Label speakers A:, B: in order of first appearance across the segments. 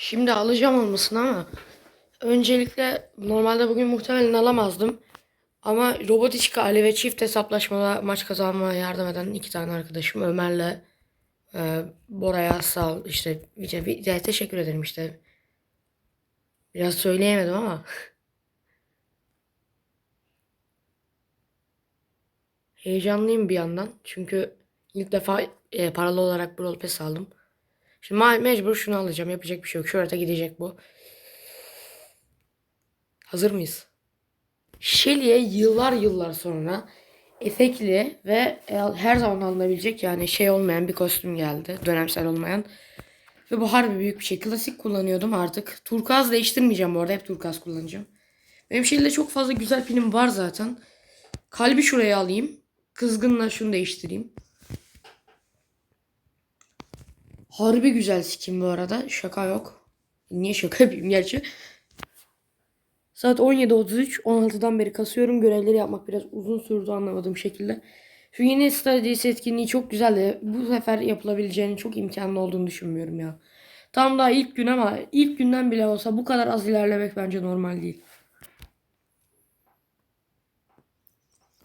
A: Şimdi alacağım olmasını ama öncelikle normalde bugün muhtemelen alamazdım. Ama Robotiçka Ali ve çift hesaplaşmada maç kazanmaya yardım eden iki tane arkadaşım Ömer'le e, Bora'ya sağ işte bir, bir, bir- teşekkür ederim işte. Biraz söyleyemedim ama heyecanlıyım bir yandan. Çünkü ilk defa e, paralı olarak Brawl Pass aldım. Şimdi mecbur şunu alacağım. Yapacak bir şey yok. Şurada gidecek bu. Hazır mıyız? Shelly'e yıllar yıllar sonra efektli ve e, her zaman alınabilecek yani şey olmayan bir kostüm geldi. Dönemsel olmayan. Ve bu harbi büyük bir şey. Klasik kullanıyordum artık. Turkuaz değiştirmeyeceğim bu arada. Hep turkuaz kullanacağım. Benim Shelly'de çok fazla güzel pinim var zaten. Kalbi şuraya alayım. Kızgınla şunu değiştireyim. Harbi güzel skin bu arada. Şaka yok. Niye şaka yapayım gerçi? Saat 17.33. 16'dan beri kasıyorum. Görevleri yapmak biraz uzun sürdü anlamadığım şekilde. Şu yeni Studies etkinliği çok güzeldi. Bu sefer yapılabileceğinin çok imkanlı olduğunu düşünmüyorum ya. Tam daha ilk gün ama ilk günden bile olsa bu kadar az ilerlemek bence normal değil.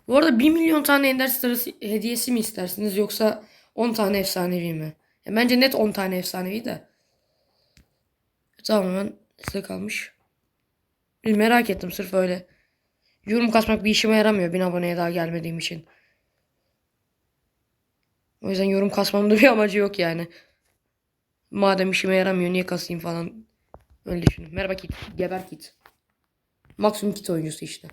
A: Bu arada 1 milyon tane Ender Star'ı hediyesi mi istersiniz yoksa 10 tane efsanevi mi? Ya bence net 10 tane efsanevi de. Tamamen size kalmış. Bir merak ettim sırf öyle. Yorum kasmak bir işime yaramıyor 1000 aboneye daha gelmediğim için. O yüzden yorum kasmamın da bir amacı yok yani. Madem işime yaramıyor niye kasayım falan. Öyle düşündüm. Merhaba Kit. Geber Kit. Maksimum Kit oyuncusu işte.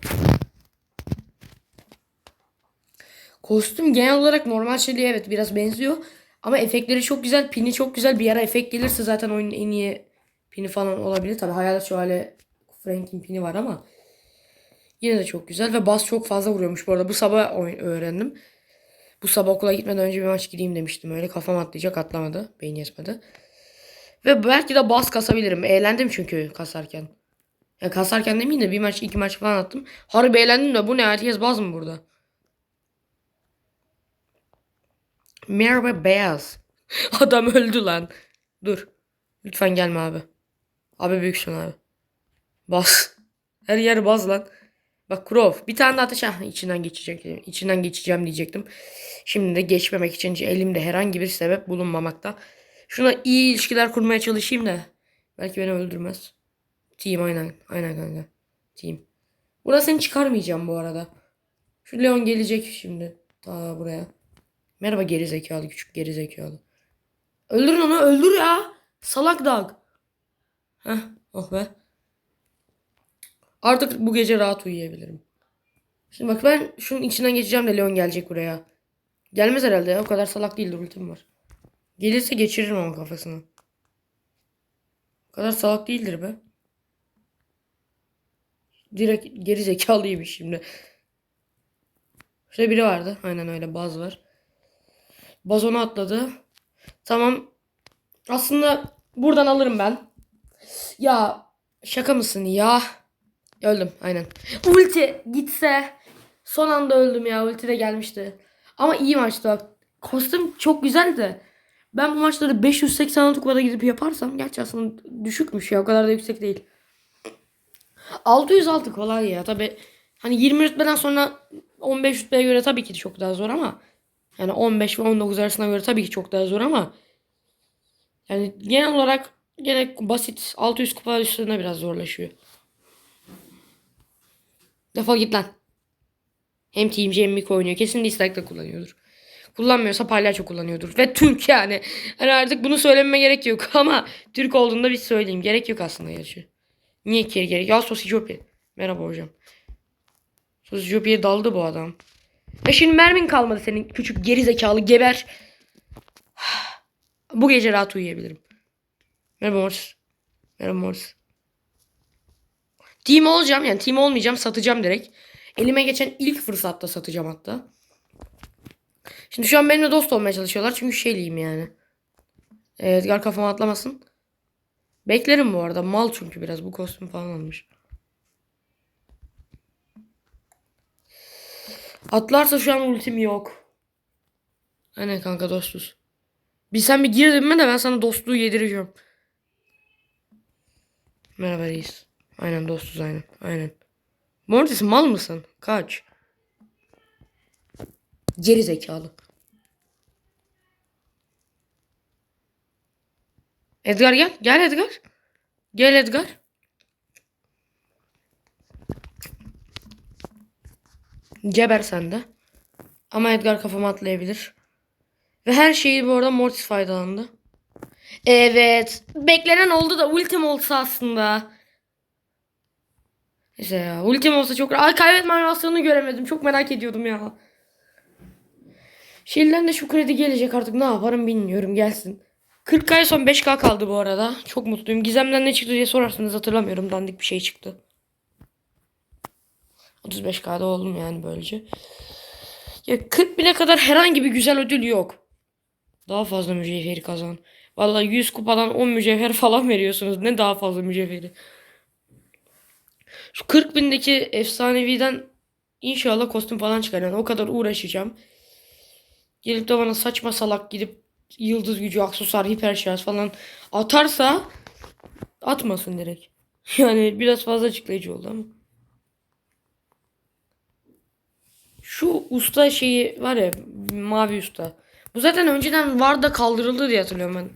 A: Kostüm genel olarak normal şeyliğe evet biraz benziyor. Ama efektleri çok güzel. Pini çok güzel. Bir ara efekt gelirse zaten oyunun en iyi pini falan olabilir. Tabi Hayalet Şövalye Frank'in pini var ama yine de çok güzel ve bas çok fazla vuruyormuş bu arada. Bu sabah öğrendim. Bu sabah okula gitmeden önce bir maç gideyim demiştim. Öyle kafam atlayacak atlamadı. Beyin yetmedi. Ve belki de bas kasabilirim. Eğlendim çünkü kasarken. Ya kasarken demeyeyim de bir maç iki maç falan attım. Harbi eğlendim de bu ne herkes baz mı burada? Merhaba beyaz. Adam öldü lan. Dur. Lütfen gelme abi. Abi büyüksün abi. Bas. Her yer baz lan. Bak Crow. Bir tane daha ateş. Ah, içinden geçecek. İçinden geçeceğim diyecektim. Şimdi de geçmemek için elimde herhangi bir sebep bulunmamakta. Şuna iyi ilişkiler kurmaya çalışayım da. Belki beni öldürmez. Team aynen. Aynen kanka. Team. Burasını çıkarmayacağım bu arada. Şu Leon gelecek şimdi. Ta buraya. Merhaba geri zekalı küçük geri zekalı. Öldürün onu öldür ya. Salak dog. Heh oh be. Artık bu gece rahat uyuyabilirim. Şimdi bak ben şunun içinden geçeceğim de Leon gelecek buraya. Gelmez herhalde ya. O kadar salak değildir ultim var. Gelirse geçiririm onun kafasını. O kadar salak değildir be. Direkt geri zekalıymış şimdi. Şurada biri vardı. Aynen öyle baz var. Bazona atladı. Tamam. Aslında buradan alırım ben. Ya şaka mısın ya? Öldüm aynen. Ulti gitse. Son anda öldüm ya. Ulti de gelmişti. Ama iyi maçtı bak. Kostüm çok güzeldi. Ben bu maçları 586 kupada gidip yaparsam gerçi aslında düşükmüş ya. O kadar da yüksek değil. 606 kolay ya. Tabi hani 20 rütbeden sonra 15 rütbeye göre tabii ki çok daha zor ama yani 15 ve 19 arasına göre tabii ki çok daha zor ama yani genel olarak gene basit 600 kupa üstüne biraz zorlaşıyor. Defol git lan. Hem Team hem Miko oynuyor. Kesin dislike'da kullanıyordur. Kullanmıyorsa palyaço kullanıyordur. Ve Türk yani. Hani artık bunu söylememe gerek yok ama Türk olduğunda bir söyleyeyim. Gerek yok aslında gerçi. Niye ki gerek? Ya Sosijopi. Merhaba hocam. Sosijopi'ye daldı bu adam. E şimdi mermin kalmadı senin küçük geri zekalı geber. Bu gece rahat uyuyabilirim. Merhaba Mortis. Merhaba Mortis. Team olacağım yani team olmayacağım satacağım direkt. Elime geçen ilk fırsatta satacağım hatta. Şimdi şu an benimle dost olmaya çalışıyorlar çünkü şeyliyim yani. Ee, Edgar kafama atlamasın. Beklerim bu arada mal çünkü biraz bu kostüm falan almış. Atlarsa şu an ultim yok. Aynen kanka dostuz. Bir sen bir gir dibime de ben sana dostluğu yedireceğim. Merhaba reis. Aynen dostuz aynen. Aynen. Mortis mal mısın? Kaç. Geri zekalı. Edgar gel. Gel Edgar. Gel Edgar. Geber sen de. Ama Edgar kafama atlayabilir. Ve her şeyi bu arada Mortis faydalandı. Evet. Beklenen oldu da ultim olsa aslında. Neyse ya. Ultim olsa çok... Ay kaybetme animasyonunu göremedim. Çok merak ediyordum ya. Şiirden de şu kredi gelecek artık. Ne yaparım bilmiyorum. Gelsin. 40 ay son 5K kaldı bu arada. Çok mutluyum. Gizem'den ne çıktı diye sorarsanız hatırlamıyorum. Dandik bir şey çıktı. 35K'da oldum yani böylece. Ya 40 bine kadar herhangi bir güzel ödül yok. Daha fazla mücevheri kazan. Vallahi 100 kupadan 10 mücevher falan veriyorsunuz. Ne daha fazla mücevheri. Şu 40 bindeki efsaneviden inşallah kostüm falan çıkar. Yani o kadar uğraşacağım. Gelip de bana saçma salak gidip yıldız gücü, aksesuar, hiper şarj falan atarsa atmasın direkt. Yani biraz fazla açıklayıcı oldu ama. Şu usta şeyi var ya mavi usta. Bu zaten önceden var da kaldırıldı diye hatırlıyorum ben.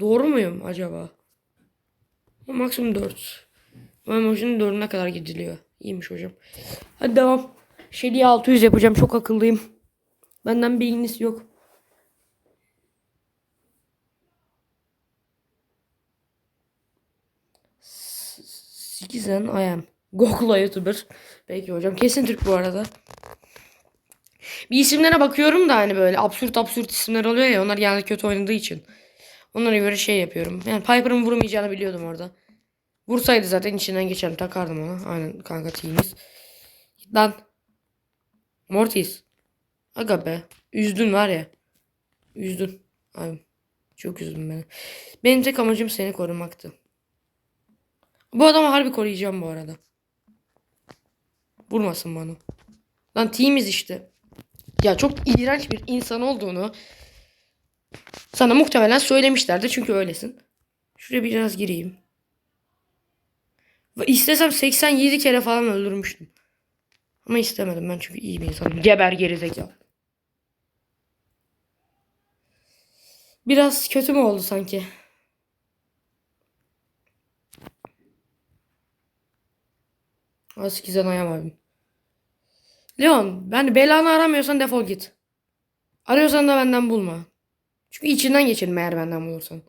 A: Doğru muyum acaba? Maksimum 4. Bu emojinin 4'üne kadar gidiliyor. İyiymiş hocam. Hadi devam. Şeli'ye 600 yapacağım. Çok akıllıyım. Benden bilginiz yok. Sikizen I am. Google YouTuber. Peki hocam. Kesin Türk bu arada. Bir isimlere bakıyorum da hani böyle absürt absürt isimler oluyor ya onlar yani kötü oynadığı için. Onlara göre şey yapıyorum. Yani Piper'ın vurmayacağını biliyordum orada. Vursaydı zaten içinden geçerim takardım ona. Aynen kanka tiyiniz. Lan. Mortis. Aga be. Üzdün var ya. Üzdün. Abi. Çok üzdün beni. Benim tek amacım seni korumaktı. Bu adamı harbi koruyacağım bu arada. Vurmasın bana. Lan teamiz işte. Ya çok iğrenç bir insan olduğunu sana muhtemelen söylemişlerdi çünkü öylesin. Şuraya biraz gireyim. Ve istesem 87 kere falan öldürmüştüm. Ama istemedim ben çünkü iyi bir insanım. Geber gerizekalı. Biraz kötü mü oldu sanki? Az kizen ayam abim. Leon ben belanı aramıyorsan defol git. Arıyorsan da benden bulma. Çünkü içinden geçerim eğer benden bulursan.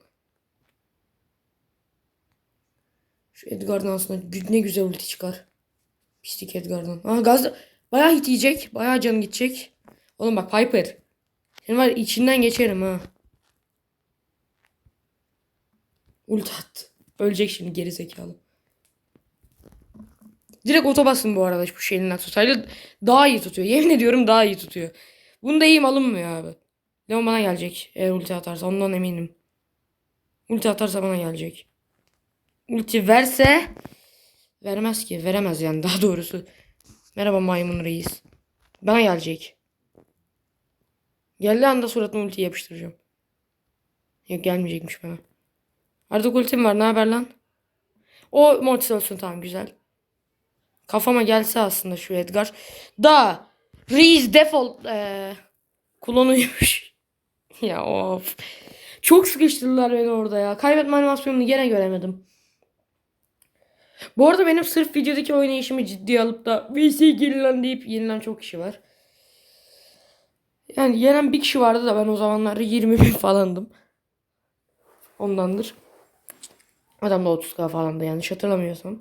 A: Şu Edgar'dan aslında ne güzel ulti çıkar. Pislik Edgar'dan. Aha gaz bayağı hit yiyecek. Bayağı canı gidecek. Oğlum bak Piper. Senin var içinden geçerim ha. Ulti attı. Ölecek şimdi geri zekalı. Direkt otobasın bu arada bu şeyin aksesuarıyla daha iyi tutuyor. Yemin ediyorum daha iyi tutuyor. Bunda iyi alınmıyor abi. Leon bana gelecek eğer ulti atarsa ondan eminim. Ulti atarsa bana gelecek. Ulti verse vermez ki veremez yani daha doğrusu. Merhaba maymun reis. Bana gelecek. Geldiği anda suratına ulti yapıştıracağım. Yok gelmeyecekmiş bana. Artık ultim var ne haber lan? O Mortis olsun tamam güzel. Kafama gelse aslında şu Edgar. Da Reis default ee, klonuymuş. ya of. Çok sıkıştırdılar beni orada ya. Kaybetme animasyonunu gene göremedim. Bu arada benim sırf videodaki oynayışımı ciddiye alıp da VC girilen deyip yenilen çok kişi var. Yani yenen bir kişi vardı da ben o zamanlarda 20 bin falandım. Ondandır. Adam da 30k falandı yanlış hatırlamıyorsam.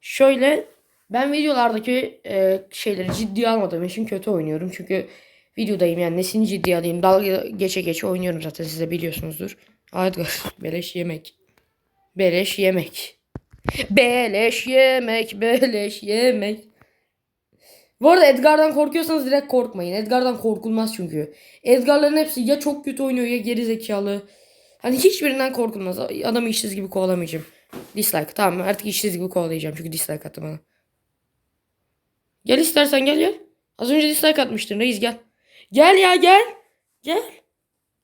A: Şöyle ben videolardaki e, şeyleri ciddiye almadığım için kötü oynuyorum. Çünkü videodayım yani nesini ciddiye alayım. Dalga geçe geçe oynuyorum zaten siz de biliyorsunuzdur. Edgar beleş yemek. Beleş yemek. Beleş yemek, beleş yemek. Bu arada Edgar'dan korkuyorsanız direkt korkmayın. Edgar'dan korkulmaz çünkü. Edgar'ların hepsi ya çok kötü oynuyor ya geri zekalı. Hani hiçbirinden korkulmaz. Adamı işsiz gibi kovalamayacağım. Dislike. Tamam artık işsiz gibi kovalayacağım çünkü dislike attı bana. Gel istersen gel gel. Az önce dislike atmıştın reis gel. Gel ya gel. Gel.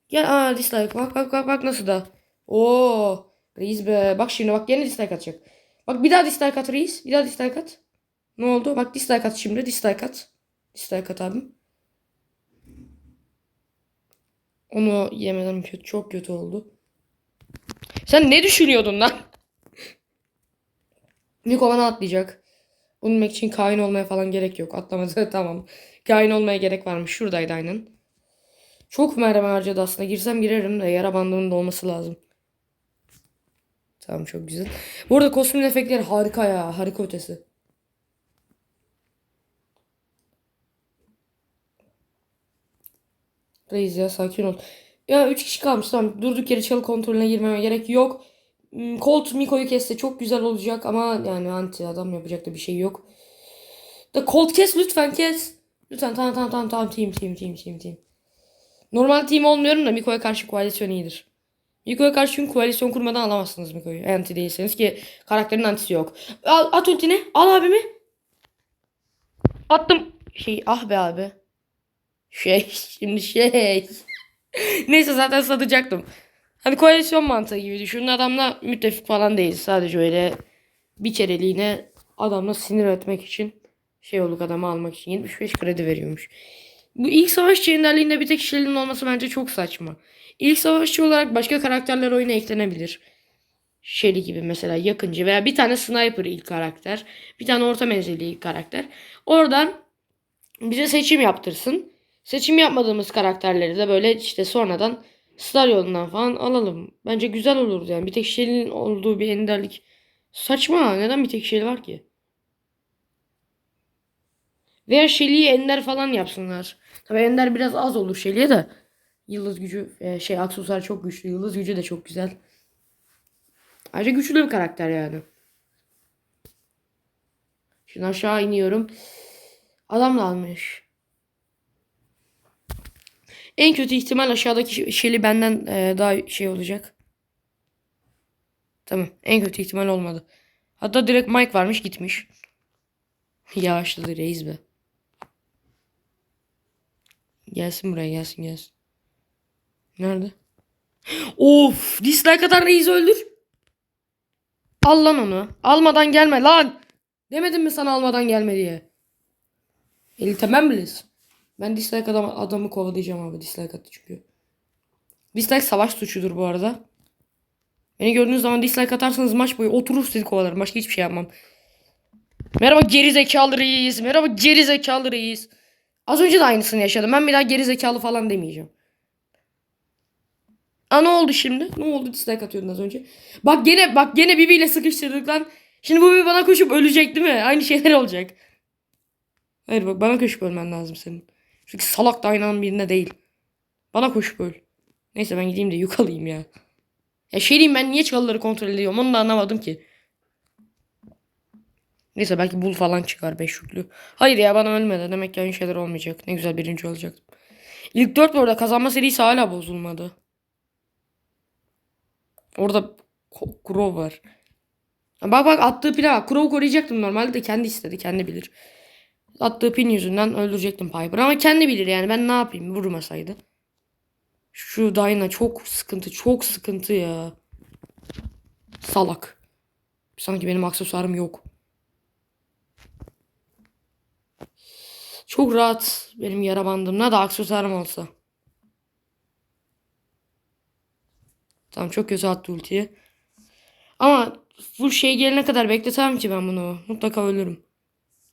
A: Gel aa dislike bak bak bak bak nasıl da. Oo. Reis be. Bak şimdi bak gene dislike atacak. Bak bir daha dislike at reis. Bir daha dislike at. Ne oldu? Bak dislike at şimdi. Dislike at. Dislike at abim. Onu yemeden kötü, çok kötü oldu. Sen ne düşünüyordun lan? Niko bana atlayacak. Bunun için kain olmaya falan gerek yok. Atlamaz tamam. Kain olmaya gerek varmış. Şuradaydı aynen. Çok mermi harcadı aslında. Girsem girerim de yara bandının da olması lazım. Tamam çok güzel. Bu arada kostüm efektleri harika ya. Harika ötesi. Reis ya sakin ol. Ya 3 kişi kalmış tamam. Durduk yere çalı kontrolüne girmeme gerek yok. Hmm, Colt Miko'yu kesse çok güzel olacak ama yani anti adam yapacak da bir şey yok. Da Colt kes lütfen kes. Lütfen tamam tamam tamam tamam team team team team team. Normal team olmuyorum da Miko'ya karşı koalisyon iyidir. Miko'ya karşı çünkü koalisyon kurmadan alamazsınız Miko'yu. Anti değilseniz ki karakterin antisi yok. Al, at ultini. Al abimi. Attım. Şey ah be abi. Şey şimdi şey. Neyse zaten satacaktım. Hani koalisyon mantığı gibi düşünün. Adamla müttefik falan değil. Sadece öyle bir kereliğine adamla sinir etmek için şey olduk adamı almak için 75 kredi veriyormuş. Bu ilk savaşçı enderliğinde bir tek kişiliğinin olması bence çok saçma. İlk savaşçı olarak başka karakterler oyuna eklenebilir. Shelly gibi mesela yakıncı veya bir tane sniper ilk karakter. Bir tane orta menzilli ilk karakter. Oradan bize seçim yaptırsın. Seçim yapmadığımız karakterleri de böyle işte sonradan Star yolundan falan alalım. Bence güzel olurdu yani. Bir tek Shelly'nin olduğu bir enderlik. Saçma. Neden bir tek Shelly var ki? Veya Shelly'yi ender falan yapsınlar. Tabii ender biraz az olur Shelly'ye de. Yıldız gücü e, şey aksesuar çok güçlü. Yıldız gücü de çok güzel. Ayrıca güçlü bir karakter yani. Şimdi aşağı iniyorum. Adam da almış. En kötü ihtimal aşağıdaki Shelly benden e, daha şey olacak. Tamam. En kötü ihtimal olmadı. Hatta direkt Mike varmış gitmiş. Yavaşladı reis be. Gelsin buraya gelsin gelsin. Nerede? Of dislike atan reis öldür. Al lan onu. Almadan gelme lan. Demedim mi sana almadan gelme diye. Eli temel biliriz. Ben dislike adam, adamı kovalayacağım abi. Dislike attı çünkü. Dislike savaş suçudur bu arada. Beni gördüğünüz zaman dislike atarsanız maç boyu oturur sizi kovalarım. Başka hiçbir şey yapmam. Merhaba geri zekalı reis. Merhaba geri zekalı reis. Az önce de aynısını yaşadım. Ben bir daha geri zekalı falan demeyeceğim. Aa ne oldu şimdi? Ne oldu dislike atıyordun az önce? Bak gene bak gene Bibi ile sıkıştırdık lan. Şimdi bu Bibi bana koşup ölecek değil mi? Aynı şeyler olacak. Hayır bak bana koşup ölmen lazım senin. Çünkü salak da aynı anda birine değil. Bana koşup öl. Neyse ben gideyim de yük alayım ya. Ya şey diyeyim ben niye çalıları kontrol ediyorum onu da anlamadım ki. Neyse belki bul falan çıkar 5 yüklü. Hayır ya bana ölmedi. Demek ki aynı şeyler olmayacak. Ne güzel birinci olacaktım. İlk 4 bu arada kazanma serisi hala bozulmadı. Orada Crow var. Bak bak attığı pile bak. Crow'u koruyacaktım normalde de kendi istedi. Kendi bilir. Attığı pin yüzünden öldürecektim Piper ama kendi bilir yani ben ne yapayım vurmasaydı. Şu Dyna çok sıkıntı çok sıkıntı ya. Salak. Sanki benim aksesuarım yok. Çok rahat benim yara bandımla da aksesuarım olsa. Tamam çok kötü attı ultiyi. Ama full şey gelene kadar bekletemem ki ben bunu. Mutlaka ölürüm.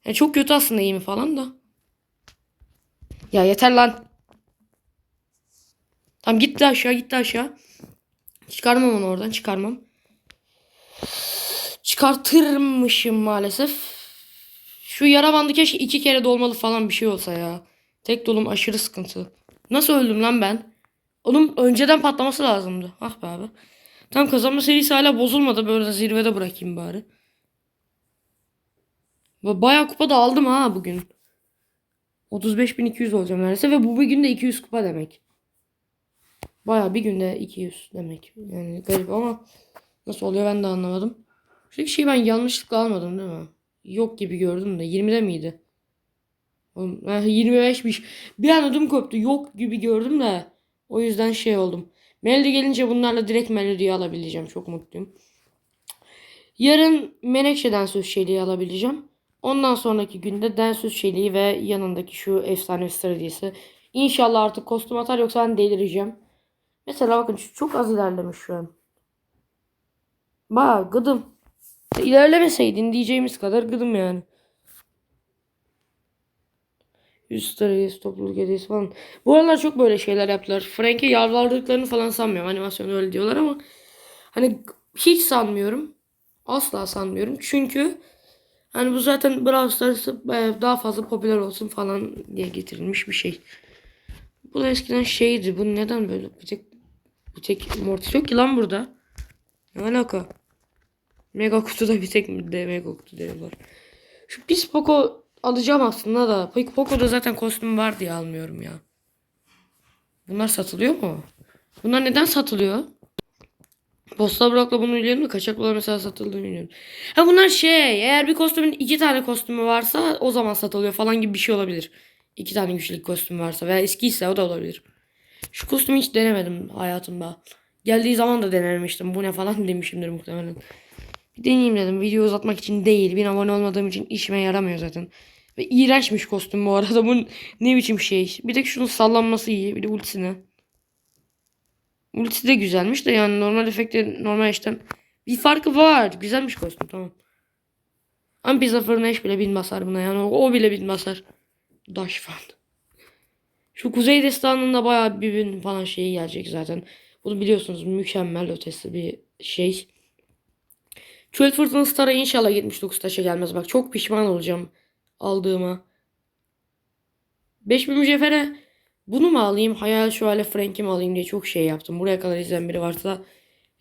A: Ya çok kötü aslında iyi mi falan da. Ya yeter lan. Tamam gitti aşağı gitti aşağı. Çıkarmam onu oradan çıkarmam. Çıkartırmışım maalesef. Şu yara bandı keşke iki kere dolmalı falan bir şey olsa ya. Tek dolum aşırı sıkıntı. Nasıl öldüm lan ben? Oğlum önceden patlaması lazımdı. Ah be abi. Tam kazanma serisi hala bozulmadı. Böyle zirvede bırakayım bari. Ba- Bayağı kupa da aldım ha bugün. 35.200 olacağım neredeyse ve bu bir günde 200 kupa demek. Bayağı bir günde 200 demek. Yani garip ama nasıl oluyor ben de anlamadım. Şuradaki şeyi ben yanlışlıkla almadım değil mi? Yok gibi gördüm de 20'de miydi? Oğlum, eh, 25'miş. Bir an ödüm koptu. Yok gibi gördüm de o yüzden şey oldum. Melody gelince bunlarla direkt Melody'yi alabileceğim. Çok mutluyum. Yarın Menekşe'den söz şeyliği alabileceğim. Ondan sonraki günde Densöz şeyliği ve yanındaki şu efsane stratejisi. İnşallah artık kostüm atar yoksa ben delireceğim. Mesela bakın çok az ilerlemiş şu an. Bak gıdım. İlerlemeseydin diyeceğimiz kadar gıdım yani. Yüz starayız, topluluk hediyesi falan. Bu aralar çok böyle şeyler yaptılar. Frank'e yalvardıklarını falan sanmıyorum. Animasyon öyle diyorlar ama hani hiç sanmıyorum. Asla sanmıyorum. Çünkü hani bu zaten Brawl Stars'ı e, daha fazla popüler olsun falan diye getirilmiş bir şey. Bu da eskiden şeydi. Bu neden böyle bir tek bir tek Mortis yok ki lan burada. Ne alaka? Mega kutuda bir tek de mega kutu diyorlar. Şu pis Poco alacağım aslında da. Poco'da zaten kostüm var diye almıyorum ya. Bunlar satılıyor mu? Bunlar neden satılıyor? Posta Brock'la bunu biliyorum da kaçaklar mesela satıldığını biliyorum. Ha bunlar şey eğer bir kostümün iki tane kostümü varsa o zaman satılıyor falan gibi bir şey olabilir. İki tane güçlük kostüm varsa veya eskiyse o da olabilir. Şu kostümü hiç denemedim hayatımda. Geldiği zaman da denememiştim. Bu ne falan demişimdir muhtemelen. Bir deneyeyim dedim. Video uzatmak için değil. Bir abone olmadığım için işime yaramıyor zaten. Ve iğrençmiş kostüm bu arada. Bu ne biçim şey. Bir de şunun sallanması iyi. Bir de ultisine. Ultisi de güzelmiş de yani normal efekte normal işten bir farkı var. Güzelmiş kostüm tamam. Ama pizza fırına eş bile bin basar buna yani o, o bile bin basar. Daş falan. Şu Kuzey Destanı'nda bayağı bir bin falan şeyi gelecek zaten. Bunu biliyorsunuz mükemmel ötesi bir şey. Çöl Fırtınası Star'a inşallah 79 taşa gelmez. Bak çok pişman olacağım aldığıma. 5000 mücevhere bunu mu alayım? Hayal Şövalye Frank'i mi alayım diye çok şey yaptım. Buraya kadar izleyen biri varsa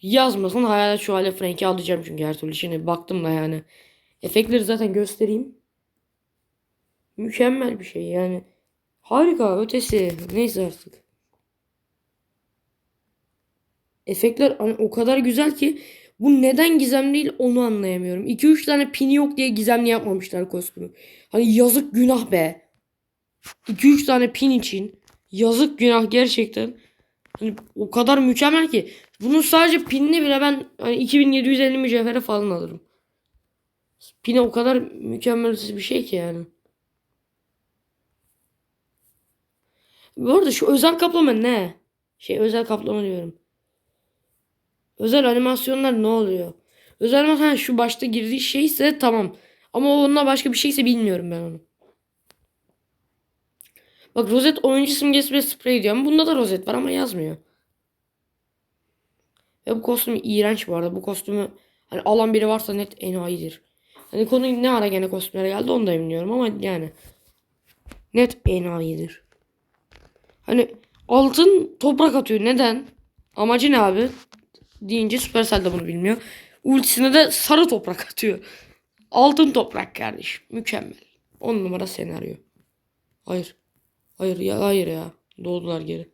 A: yazmasın. Hayal Şövalye Frank'i alacağım çünkü her türlü. Şimdi baktım da yani. Efektleri zaten göstereyim. Mükemmel bir şey yani. Harika ötesi. Neyse artık. Efektler hani o kadar güzel ki bu neden gizemli değil onu anlayamıyorum. 2-3 tane pini yok diye gizemli yapmamışlar kostümü. Hani yazık günah be. 2-3 tane pin için yazık günah gerçekten. Hani o kadar mükemmel ki. Bunun sadece pinini bile ben hani 2750 mücevhere falan alırım. Pini o kadar mükemmel bir şey ki yani. Bu arada şu özel kaplama ne? Şey özel kaplama diyorum. Özel animasyonlar ne oluyor? Özel animasyon şu başta girdiği şeyse tamam. Ama onunla başka bir şeyse bilmiyorum ben onu. Bak rozet oyuncu simgesi ve sprey diyor ama bunda da rozet var ama yazmıyor. Ve bu kostüm iğrenç bu arada. Bu kostümü hani alan biri varsa net enayidir. Hani konu ne ara gene kostümlere geldi onu da bilmiyorum ama yani net enayidir. Hani altın toprak atıyor. Neden? Amacı ne abi? Deyince Supercell de bunu bilmiyor. Ultisine de sarı toprak atıyor. Altın toprak kardeş. Mükemmel. 10 numara senaryo. Hayır. Hayır ya hayır ya. Doğdular geri.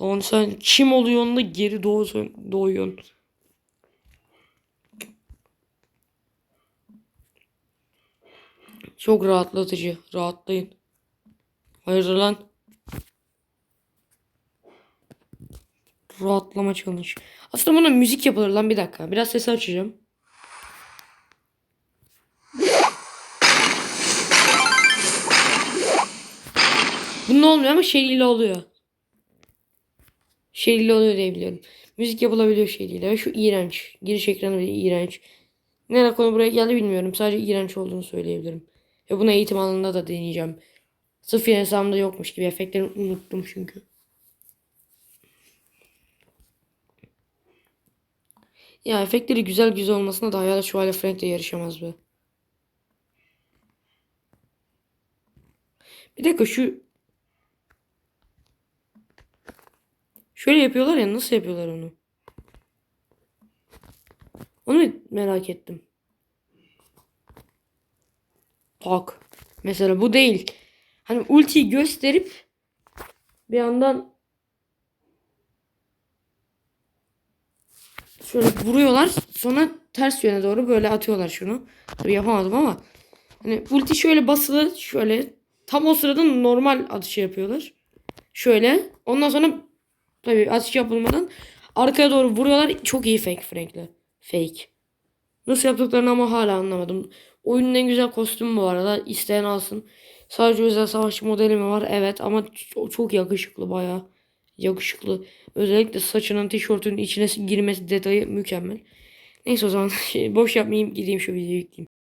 A: Lan sen kim oluyorsun da geri doğuyorsun, doğuyorsun. Çok rahatlatıcı. Rahatlayın. Hayırdır lan? Rahatlama challenge. Aslında buna müzik yapılır lan bir dakika. Biraz sesi açacağım. Bunun olmuyor ama şeyliyle oluyor. Şeyliyle oluyor diye biliyorum. Müzik yapılabiliyor şeyliyle ve şu iğrenç. Giriş ekranı bile iğrenç. Nereye konu buraya geldi bilmiyorum. Sadece iğrenç olduğunu söyleyebilirim. Ve bunu eğitim alanında da deneyeceğim. Sıfır hesabımda yokmuş gibi efektlerini unuttum çünkü. Ya efektleri güzel güzel olmasına da Hayal Şövalye Frank de yarışamaz be. Bir dakika şu Şöyle yapıyorlar ya nasıl yapıyorlar onu? Onu merak ettim. Tak. Mesela bu değil. Hani ultiyi gösterip bir yandan şöyle vuruyorlar. Sonra ters yöne doğru böyle atıyorlar şunu. Tabii yapamadım ama hani ulti şöyle basılı şöyle tam o sırada normal atışı yapıyorlar. Şöyle. Ondan sonra Tabii atış yapılmadan arkaya doğru vuruyorlar. Çok iyi fake Frank'le. Fake. Nasıl yaptıklarını ama hala anlamadım. Oyunun en güzel kostümü bu arada. İsteyen alsın. Sadece özel savaşçı modeli mi var? Evet ama çok, yakışıklı bayağı. Yakışıklı. Özellikle saçının tişörtünün içine girmesi detayı mükemmel. Neyse o zaman boş yapmayayım gideyim şu videoyu yükleyeyim.